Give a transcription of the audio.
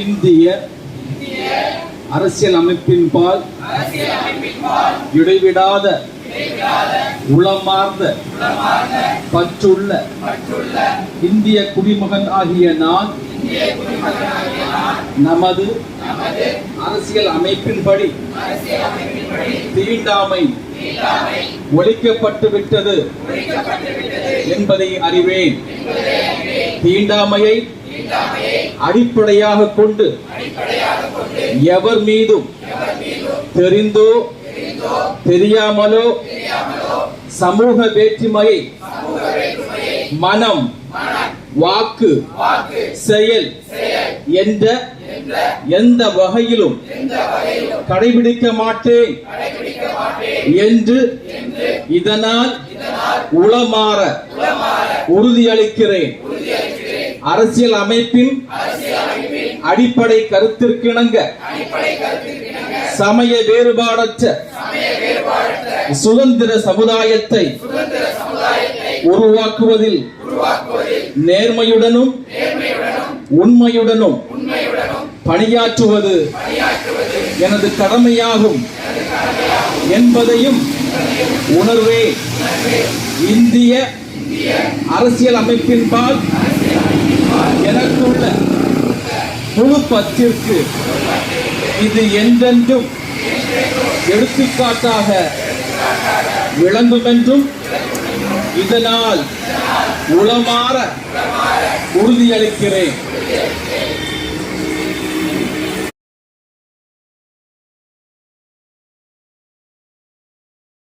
இந்திய அரசியல் அமைப்பின்பால் இடைவிடாத உளமார்ந்த பற்றுள்ள இந்திய குடிமகன் ஆகிய நான் நமது அரசியல் அமைப்பின்படி தீண்டாமை ஒழிக்கப்பட்டு விட்டது என்பதை அறிவேன். தீண்டாமையை அடிப்படையாக கொண்டு எவர் மீதும் தெரிந்தோ தெரியாமலோ சமூக வேற்றுமையை மனம் வாக்கு செயல் என்ற எந்த வகையிலும் கடைபிடிக்க மாட்டேன் என்று இதனால் உளமாற உறுதியளிக்கிறேன். அரசியல் அமைப்பின் அடிப்படை கருத்திற்கிணங்க சமய வேறுபாடற்ற சுதந்திர சமுதாயத்தை உருவாக்குவதில் நேர்மையுடனும் உண்மையுடனும் பணியாற்றுவது எனது கடமையாகும் என்பதையும் உணர்வே இந்திய அரசியல் அமைப்பின்பால் எனக்குள்ள முழு பத்திற்கு இது என்றென்றும் எடுத்துக்காட்டாக விளங்கும் என்றும் இதனால் உளமாற உறுதியளிக்கிறேன்.